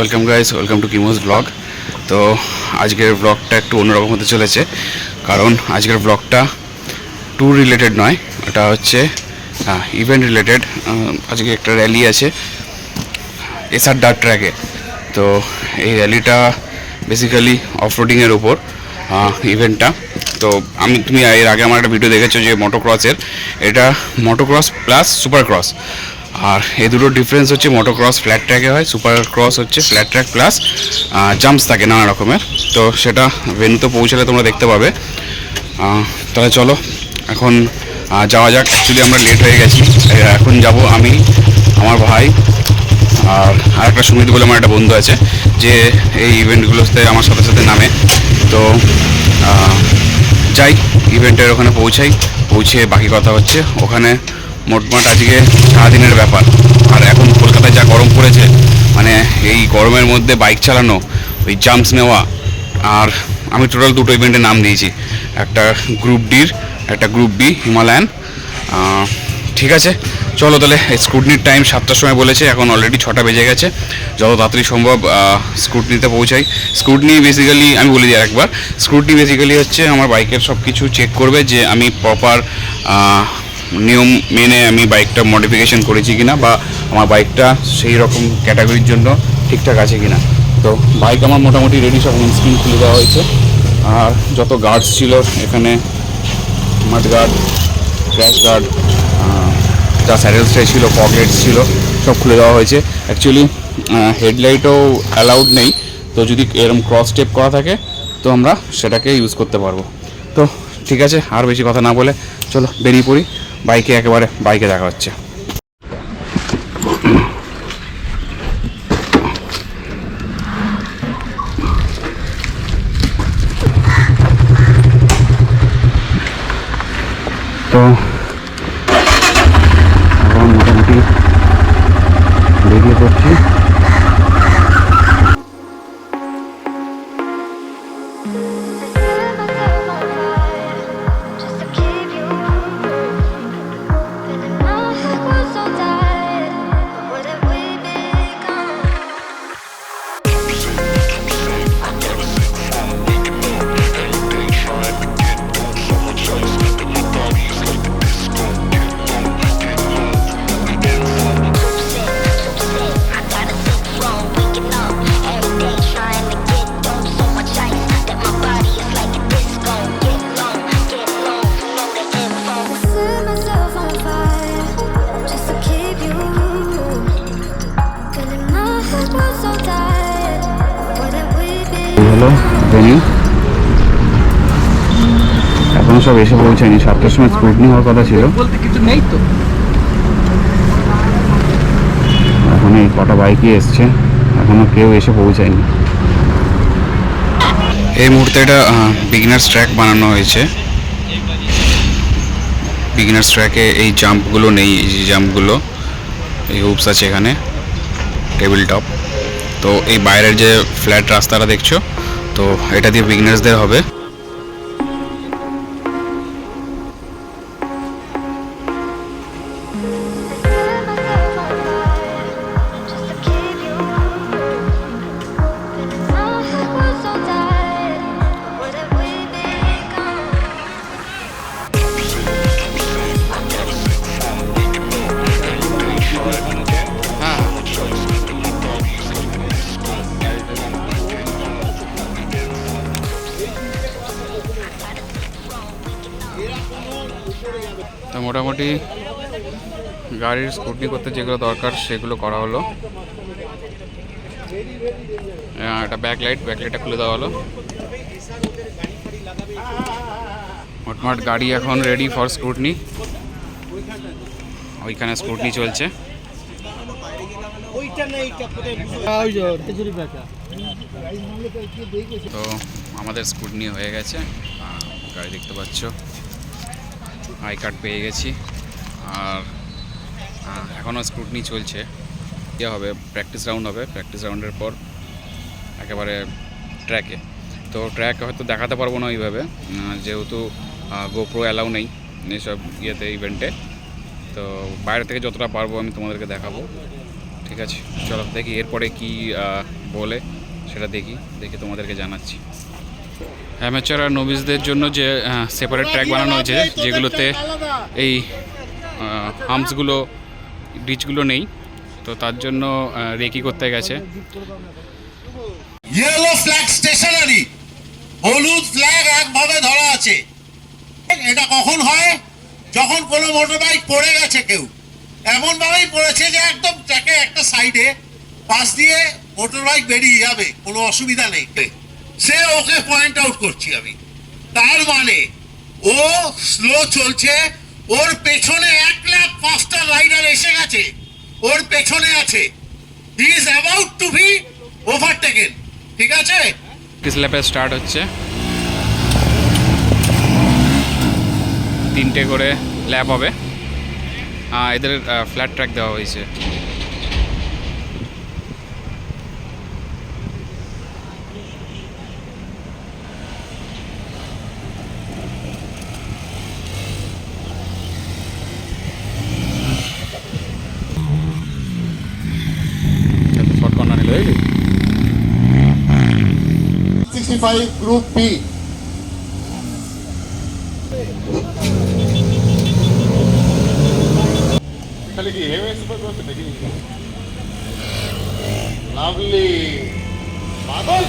Welcome guys welcome to কিমোস blog তো আজকের ব্লগটা একটু অন্যরকম হতে চলেছে। কারণ আজকের ব্লগটা ট্যুর রিলেটেড নয়, এটা হচ্ছে ইভেন্ট রিলেটেড আজকে একটা র্যালি আছে এসআর ডার্ট ট্র্যাকে তো এই র্যালিটা বেসিক্যালি অফরোডিংয়ের ওপর ইভেন্টটা তো আমি, তুমি এর আগে আমার একটা ভিডিও দেখেছ যে মোটোক্রসের এটা মোটোক্রস প্লাস সুপার ক্রস আর এ দুটো ডিফারেন্স হচ্ছে মোটোক্রস ফ্ল্যাট ট্র্যাকে হয় সুপার ক্রস হচ্ছে ফ্ল্যাট ট্র্যাক প্লাস জাম্পস থাকে নানা রকমের। তো সেটা ভেনুতে পৌঁছালে তোমরা দেখতে পাবে। তাহলে চলো, এখন যাওয়া যাক অ্যাকচুয়ালি আমরা লেট হয়ে গেছি। এখন যাব আমি, আমার ভাই, আর আরেকটা সুমিত বলে আমার একটা বন্ধু আছে, যে এই ইভেন্টগুলোতে আমার সাথে সাথে নামে। তো যাই ইভেন্টের ওখানে পৌঁছাই, পৌঁছে বাকি কথা হচ্ছে। ওখানে মোটমাট আজকে সারাদিনের ব্যাপার। আর এখন কলকাতায় যা গরম পড়েছে মানে এই গরমের মধ্যে বাইক চালানো, ওই জাম্পস নেওয়া, আর আমি টোটাল দুটো ইভেন্টের নাম দিয়েছি। একটা গ্রুপ ডির একটা গ্রুপ বি হিমালয়ান ঠিক আছে, চলো তাহলে স্কুটনির টাইম সাতটার সময় বলেছে, এখন অলরেডি ছটা বেজে গেছে। যত তাড়াতাড়ি সম্ভব স্কুটনিতে পৌঁছাই। স্কুটনি বেসিক্যালি আমি বলে দিই একবার স্কুটনি বেসিক্যালি হচ্ছে আমার বাইকের সব কিছু চেক করবে যে আমি প্রপার নিয়ম মেনে আমি বাইকটা মডিফিকেশন করেছি কিনা বা আমার বাইকটা সেই রকম ক্যাটাগরির জন্য ঠিকঠাক আছে কিনা। তো বাইক আমার মোটামুটি রেডি সব উইন্ডস্ক্রিন খুলে দেওয়া হয়েছে। আর যত গার্ডস ছিল এখানে মাড গার্ড ক্র্যাশ গার্ড যা স্যারেল স্টে ছিল পকেটস ছিল, সব খুলে দেওয়া হয়েছে। অ্যাকচুয়ালি হেডলাইটও অ্যালাউড নেই। তো যদি এরকম ক্রস স্টেপ করা থাকে, তো আমরা সেটাকে ইউজ করতে পারব। তো ঠিক আছে, আর বেশি কথা না বলে চলো বেরিয়ে পড়ি। বাইকে একেবারে বাইকে দেখা হচ্ছে। এসে পৌঁছায়নি। সাতটার সময় স্কুটনি হওয়ার কথা ছিল। বলতে কিছু নেই তো। এখন এই কটা বাইকই এসছে। এখনও কেউ এসে পৌঁছায়নি। এই মুহূর্তে এটা বিগিনার্স ট্র্যাক বানানো হয়েছে। বিগিনার্স ট্র্যাকে এই জাম্পগুলো নেই এই যে জাম্পগুলো এই হুপস আছে এখানে টেবিল টপ তো এই বাইরের যে ফ্ল্যাট রাস্তাটা দেখছ তো এটা দিয়ে বিগিনার্সদের হবে। তো মোটামুটি গাড়ির স্কুটনি করতে যেগুলো দরকার সেগুলো করা হলো। একটা ব্যাকলাইট ব্যাকলাইটটা খুলে দেওয়া হলো। মোটমাট গাড়ি এখন রেডি ফর স্ক্রুটনি ওইখানে স্ক্রুটনি চলছে। তো আমাদের স্কুটনি হয়ে গেছে। গাড়ি দেখতে পাচ্ছ। আই কার্ড পেয়ে গেছি। আর এখনও স্ক্রুটনি চলছে। ইয়ে হবে প্র্যাকটিস রাউন্ড হবে। প্র্যাকটিস রাউন্ডের পর একেবারে ট্র্যাকে তো ট্র্যাক হয়তো দেখাতে পারব না ওইভাবে। যেহেতু গোপ্রো অ্যালাউ নেই এইসব ইয়েতে ইভেন্টে তো বাইরে থেকে যতটা পারব আমি তোমাদেরকে দেখাবো। ঠিক আছে? চলো দেখি এরপরে কি বলে সেটা দেখি। দেখে তোমাদেরকে জানাচ্ছি। অ্যামেচার আর নবিসদের জন্য যে সেপারেট ট্র্যাক বানানো হয়েছে যেগুলোতে এই হামসগুলো ডিচগুলো নেই। তো তার জন্য রেকি করতে গেছে। ইয়েলো ফ্ল্যাগ স্টেশনারি হলুদ ফ্ল্যাগ একভাবে ধরা আছে। এটা কখন হয়? যখন কোনো মোটর বাইক পড়ে গেছে কেউ। এমন ভাবেই পড়েছে যে একদম ট্র্যাকে একটা সাইডে পাশ দিয়ে মোটর বাইক বেরিয়ে যাবে। কোনো অসুবিধা নেই। সে ওকে পয়েন্ট আউট করছি আমি। তার মানে ও স্লো চলছে, ওর পেছনে এক লাখ পাঁচটা রাইডার এসে গেছে, ওর পেছনে আছে। He is about to be overtaken ঠিক আছে? কিস ল্যাপে স্টার্ট হচ্ছে। তিনটে করে ল্যাপ হবে। এদের ফ্ল্যাট ট্র্যাক দেওয়া হয়েছে। 65 Group B. খালি কি হেভি সুপার ক্রস নাকি লাভলি বাদল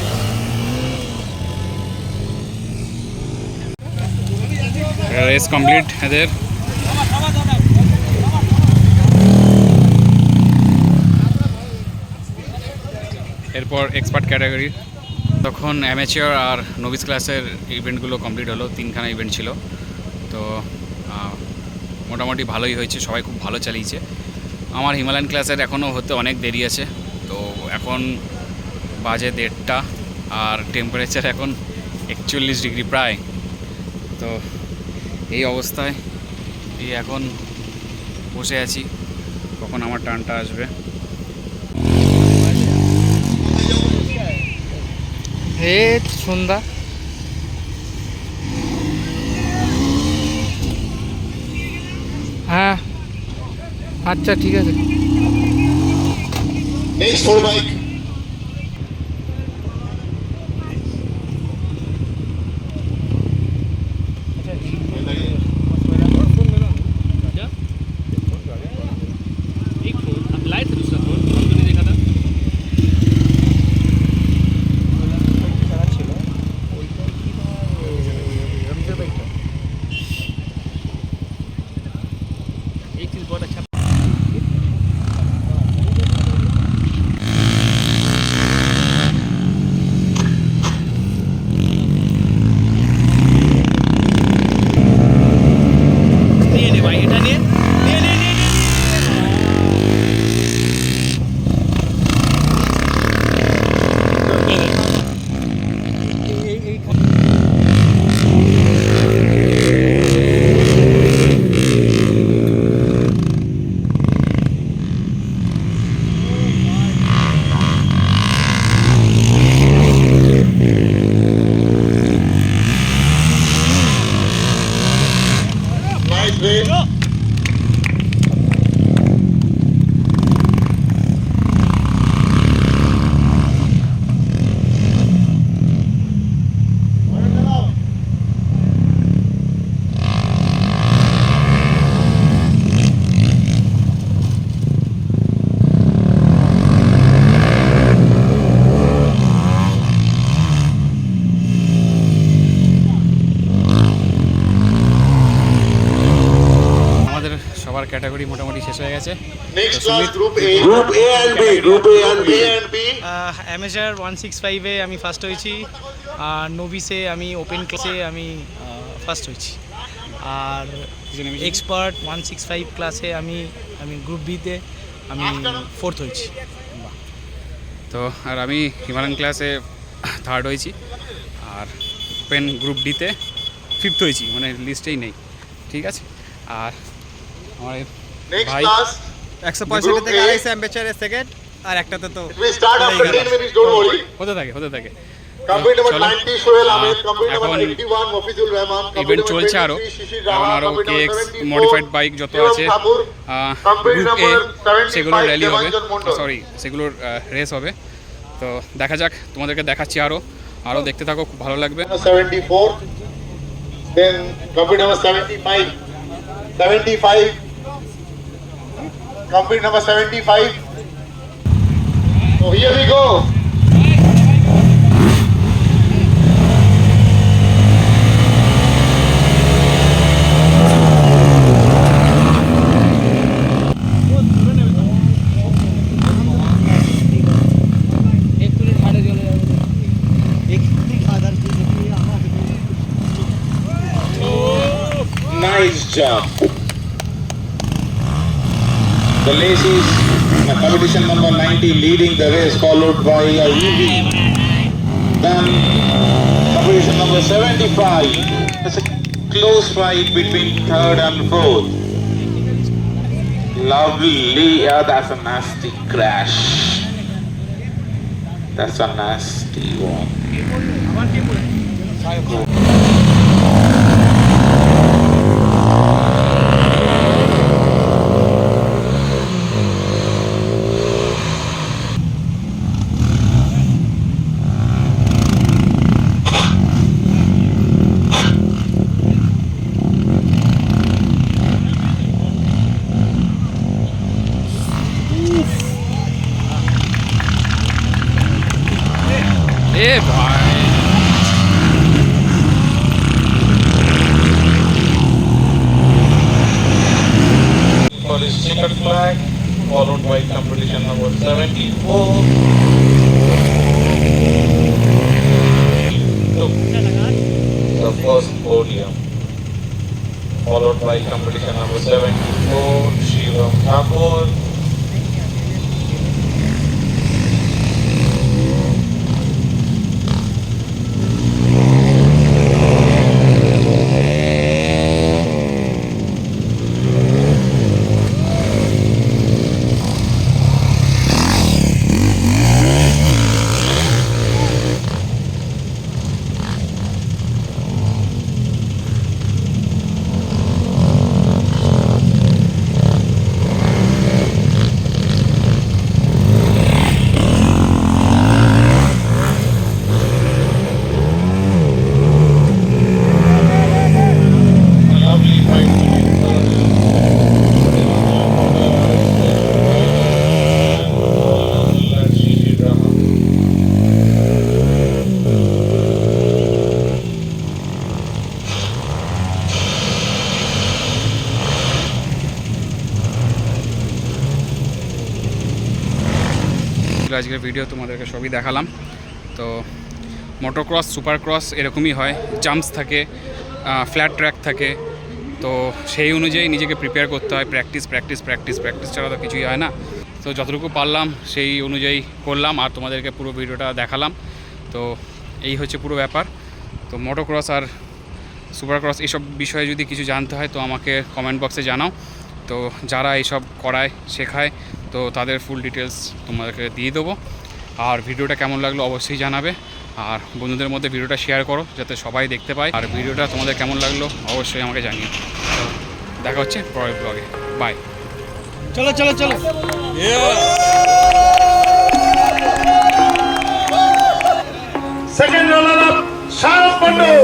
রেস কমপ্লিট এদের এরপর এক্সপার্ট ক্যাটাগরি তখন অ্যামেচিওর আর নোভিস ক্লাসের ইভেন্টগুলো কমপ্লিট হলো, তিনখানা ইভেন্ট ছিল। তো মোটামুটি ভালোই হয়েছে, সবাই খুব ভালো চালিয়েছে। আমার হিমালয়ান ক্লাসের এখনও হতে অনেক দেরি আছে, তো এখন বাজে দেড়টা, আর টেম্পারেচার এখন একচল্লিশ ডিগ্রি প্রায়। তো, এই অবস্থায়, এই এখন বসে আছি, কখন আমার টানটা আসবে। হে সন্ধ্যা। হ্যাঁ। আচ্ছা ঠিক আছে। Next four bike nice race আমাদের ক্যাটাগরি মোটামুটি শেষ হয়ে গেছে। নেক্সট তো class Sumit, group A group A and B group A and B A and B amateur one six ফাইভে আমি ফার্স্ট হয়েছি আর নোভিসে আমি ওপেন ক্লাসে আমি ফার্স্ট হয়েছি। আর এক্সপার্ট ওয়ান সিক্স ফাইভ ক্লাসে আমি আমি গ্রুপ বিতে আমি ফোর্থ হয়েছি। তো আর আমি হিমালয়ান ক্লাসে থার্ড হয়েছি আর ওপেন গ্রুপ ডিতে ফিফথ হয়েছি মানে লিস্টেই নেই ঠিক আছে? আর আমার ভাই একশো পঁয়ষট্টি থেকে A. আড়াইশো অ্যাম্পেচারের সেকেন্ড আর একটাতে তো উই স্টার্ট আফটার গেল। 10 মিনিটস ডোন্ট ওয়ারি হতে থাকে হতে থাকে। Company number চলো। 90 সোহেল আহমেদ, আহ, company number এখন 81 মফিজুল রহমান, company ইভেন্ট চলছে আরও। 23 শিশির এখন আরও company number KX 74 modified bike যত আছে Thakur, company group A number 75 সেগুলোর র্যালি হবে। সরি সেগুলোর রেস হবে। তো দেখা যাক তোমাদেরকে দেখাচ্ছি আরও আরও দেখতে থাকো খুব ভালো লাগবে। Number 74 complete number 75. So here we go. Nice job. The Lacey's uh, competition number 90 leading the race followed by UV. Then competition number 75. It's a close fight between third and fourth. Lovely. Yeah, that's a nasty crash. That's a nasty one. By competition number 74, Shivam Thakur. আজকের video তোমাদেরকে সবই দেখালাম। তো motocross super cross এরকমই হয়। Jumps থাকে flat track থাকে। তো সেই অনুযায়ী নিজেকে প্রিপেয়ার করতে হয়। প্র্যাকটিস প্র্যাকটিস প্র্যাকটিস প্র্যাকটিস ছাড়া তো কিছুই হয় না। তো যতটুকু পারলাম, সেই অনুযায়ী করলাম আর তোমাদেরকে পুরো ভিডিওটা দেখালাম। তো এই হচ্ছে পুরো ব্যাপার। তো মোটোক্রস আর সুপার ক্রস এইসব বিষয়ে যদি কিছু জানতে হয়, তো আমাকে কমেন্ট বক্সে জানাও। তো যারা এইসব করায়, শেখায় তো তাদের ফুল ডিটেলস তোমাদেরকে দিয়ে দেবো। আর ভিডিওটা কেমন লাগল অবশ্যই জানাবে। আর বন্ধুদের মধ্যে ভিডিওটা শেয়ার করো যাতে সবাই দেখতে পায়। আর ভিডিওটা তোমাদের কেমন লাগল অবশ্যই আমাকে জানিও। দেখা হচ্ছে পরের ব্লগে বাই চলো চলো চলো। Second runner up Mondal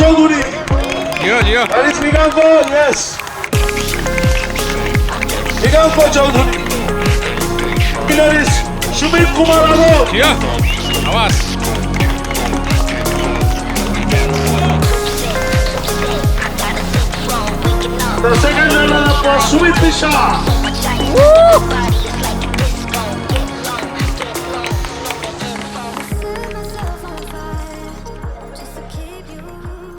Chowdhury Jio Jio That is Mriganko, yes. Mriganko Chaudhary. Winner is Sumit Kumar Alok. Jio আওয়াজ Wrong, waking up. The second runner up was Sumit Mishra. Body